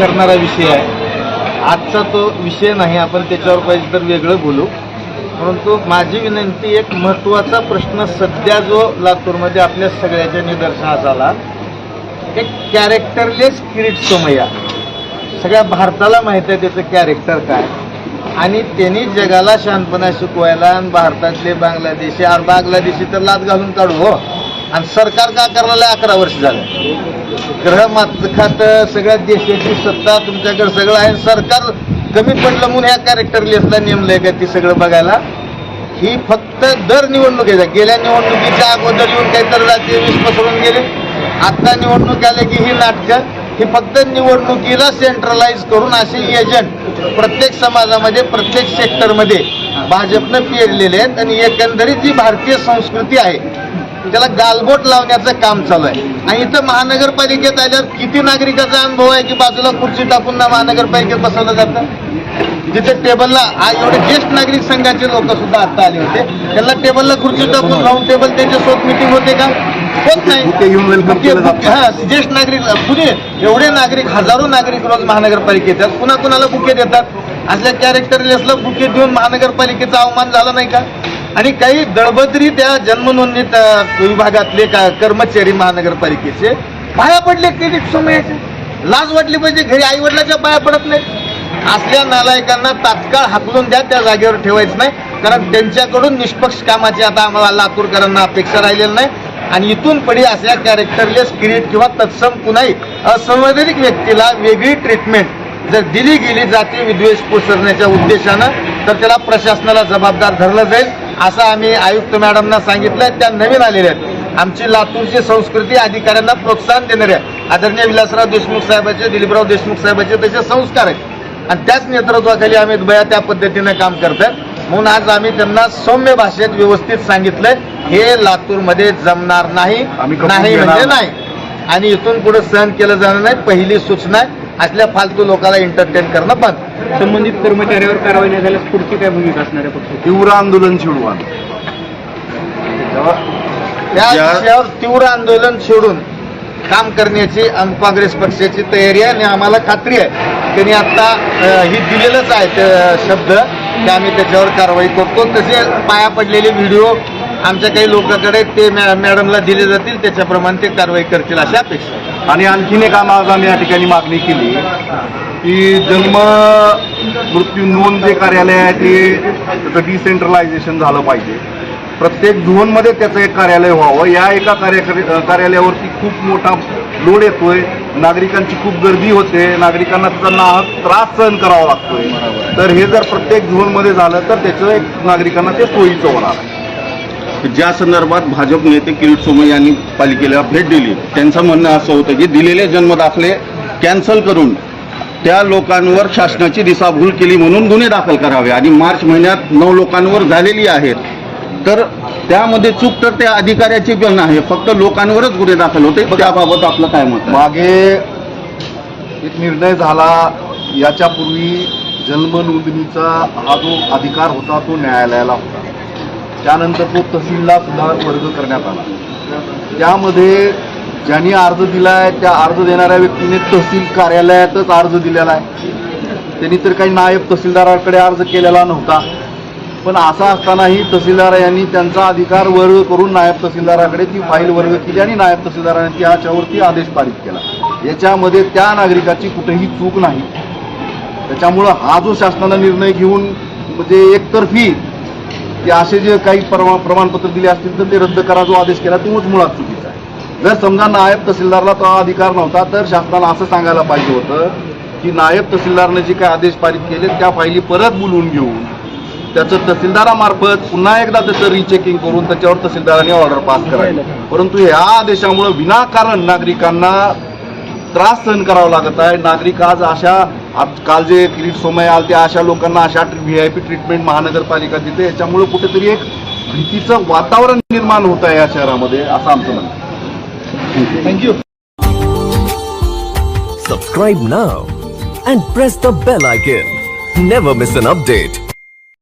करणारा विषय आहे. आजचा तो विषय नाही आपण त्याच्यावर पाहिजे तर वेगळं बोलू. परंतु माझी विनंती एक महत्त्वाचा प्रश्न सध्या जो लातूरमध्ये आपल्या सगळ्याच्या निदर्शनास आला एक कॅरेक्टरलेस किरीट सोमय्या. सगळ्या भारताला माहीत आहे त्याचं कॅरेक्टर काय. आणि त्यांनी जगाला शांतपणा शिकवायला आणि भारतातले बांगलादेशी आणि बांगलादेशी तर लाच घालून काढू हो. आणि सरकार का करायला अकरा वर्ष झालं? ग्रह मात खातं सगळ्या देशाची सत्ता तुमच्याकडे सगळं आहे. सरकार कमी पडलं म्हणून ह्या कॅरेक्टरलेसला नेमलंय का ती सगळं बघायला? ही फक्त दर निवडणुकीचा गेल्या निवडणुकीच्या अगोदर येऊन काहीतरी राज्य वीस पसरून गेले. आत्ता निवडणूक आल्या की ही नाटकं ही फक्त निवडणुकीला सेंट्रलाइज करून असे एजंट प्रत्येक समाजामध्ये प्रत्येक सेक्टरमध्ये भाजपनं पेरलेले आहेत आणि एकंदरीत जी भारतीय संस्कृती आहे. त्याला गालबोट लावण्याचं काम चालू आहे. आणि इथं महानगरपालिकेत आल्यावर किती नागरिकाचा अनुभव आहे की बाजूला खुर्ची टाकून ना महानगरपालिकेत बसवलं जातं जिथे टेबलला एवढे ज्येष्ठ नागरिक संघाचे लोक सुद्धा आता आले होते. त्यांना टेबलला खुर्ची टाकून राऊंड टेबल त्यांच्यासोबत मिटिंग होते का? होत नाही. हा ज्येष्ठ नागरिक पुणे एवढे नागरिक हजारो नागरिक रोज महानगरपालिकेत येतात. कुणा कुणाला बुके देतात. असल्या कॅरेक्टरलेसला बुके देऊन महानगरपालिकेचा अवमान झाला नाही का? आणि काही दळबद्री त्या जन्मनोंदणीत विभागातले का कर्मचारी महानगरपालिकेचे पाया पडले क्रेडिट समयाचे लाज वाटली पाहिजे घरी आई वडिलाच्या पाया पडत नाही असल्या नालायकांना तात्काळ हाकलून द्या त्या जागेवर ठेवायचं नाही. कारण त्यांच्याकडून निष्पक्ष कामाची आता आम्हाला लातूरकरांना अपेक्षा राहिलेली नाही. आणि इथून पडी अशा कॅरेक्टरलेस किरीट किंवा तत्सम कुणाही असंवैधानिक व्यक्तीला वेगळी ट्रीटमेंट जर दिली गेली जाती विद्वेष पसरण्याच्या उद्देशानं तर त्याला प्रशासनाला जबाबदार धरलं जाईल असं आम्ही आयुक्त मॅडमना सांगितलंय. त्या नवीन आलेल्या आहेत. आमची लातूरची संस्कृती अधिकाऱ्यांना प्रोत्साहन देणारे आहे. आदरणीय विलासराव देशमुख साहेबांचे दिलीपराव देशमुख साहेबांचे तसे संस्कार आहेत. आणि त्याच नेतृत्वाखाली आम्ही बया त्या पद्धतीनं काम करतात म्हणून आज आम्ही त्यांना सौम्य भाषेत व्यवस्थित सांगितलंय. हे लातूरमध्ये जमणार नाही. म्हणजे. नाही. आणि इथून पुढे सहन केलं जाणार नाही. पहिली सूचना आहे. असल्या फालतू लोकांना एंटरटेन करणं बंद. संबंधित कर्मचाऱ्यावर कारवाई नाही झाल्यास पुढची काय भूमिका असणार आहे पक्षाची? तीव्र आंदोलन छिडवान त्या ज्या- विषयावर तीव्र आंदोलन छेडून काम करण्याची आम काँग्रेस पक्षाची तयारी आहे आणि आम्हाला खात्री आहे. त्यांनी आता अ, ही दिलेलंच आहे ते शब्द की आम्ही त्याच्यावर कारवाई करतो. तसे पाया पडलेले व्हिडिओ आमच्या काही लोकांकडे ते मॅ- मॅडमला दिले जातील त्याच्याप्रमाणे ते कारवाई करतील अशी अपेक्षा आहे. आणि आणखीन एक आज आम्ही या ठिकाणी मागणी केली की जन्म मृत्यू नोंद जे कार्यालय आहे ते त्याचं डिसेंट्रलायझेशन झालं पाहिजे. प्रत्येक झोनमध्ये त्याचं एक कार्यालय व्हावं. या एका कार्य कार्यालयावरती खूप मोठा लोड येतोय. नागरिकांची खूप गर्दी होते. नागरिकांना त्याचा नाहक त्रास सहन करावा लागतोय. तर हे जर प्रत्येक झोनमध्ये झालं तर त्याचं एक नागरिकांना ते सोयीचं होणार. आहे ज्या संदर्भात भाजप नेते किरीट सोमय यांनी पालिकेला भेट दिली त्यांचं म्हणणं असं होतं की दिलेले जन्मदाखले कॅन्सल करून त्या लोकांवर शासनाची दिशाभूल केली म्हणून गुन्हे दाखल करावे. आणि मार्च महिन्यात नऊ लोकांवर झालेली आहेत. तर त्यामध्ये चूक तर त्या अधिकाऱ्याची पण आहे. फक्त लोकांवरच गुन्हे दाखल होते. त्याबाबत आपलं काय मत मागे एक निर्णय झाला. याच्यापूर्वी जन्म नोंदणीचा हा जो अधिकार होता तो न्यायालयाला होता. त्यानंतर तो तहसीलला सुद्धा वर्ग करण्यात आला. त्यामध्ये ज्यांनी अर्ज दिलाय त्या अर्ज देणाऱ्या व्यक्तीने तहसील कार्यालयातच अर्ज दिलेला आहे. त्यांनी तर काही नायब तहसीलदाराकडे अर्ज केलेला नव्हता. पण असा असतानाही तहसीलदार यांनी त्यांचा अधिकार वर्ग करून नायब तहसीलदाराकडे ती फाईल वर्ग केली आणि नायब तहसीलदाराने त्याच्यावरती आदेश पारित केला. याच्यामध्ये त्या नागरिकाची कुठेही चूक नाही. त्याच्यामुळं हा जो शासनाला निर्णय घेऊन म्हणजे एकतर्फी की असे जे काही परमा प्रमाणपत्र दिले असतील तर ते रद्द करा जो आदेश केला तोच मुळात चुकीचा आहे. जर समजा नायब तहसीलदारला तो अधिकार नव्हता तर शासनाला असं सांगायला पाहिजे होतं की नायब तहसीलदारने जे काही आदेश पारित केले त्या फायली परत बोलवून घेऊन त्याचं तहसीलदारामार्फत पुन्हा एकदा त्याचं रिचेकिंग करून त्याच्यावर तहसीलदारांनी ऑर्डर पास करायला. परंतु ह्या आदेशामुळे विनाकारण नागरिकांना त्रास सहन करावा लागत आहे नागरिक आज अशा काल जे किरीट सोमय आल त्या अशा लोकांना अशा व्ही आय पी ट्रीटमेंट महानगरपालिका देते याच्यामुळे कुठेतरी एक भीतीचं वातावरण निर्माण होत आहे या शहरामध्ये असं आमचं म्हणणं आहे. Thank you Subscribe now and press the bell icon. Never miss an update.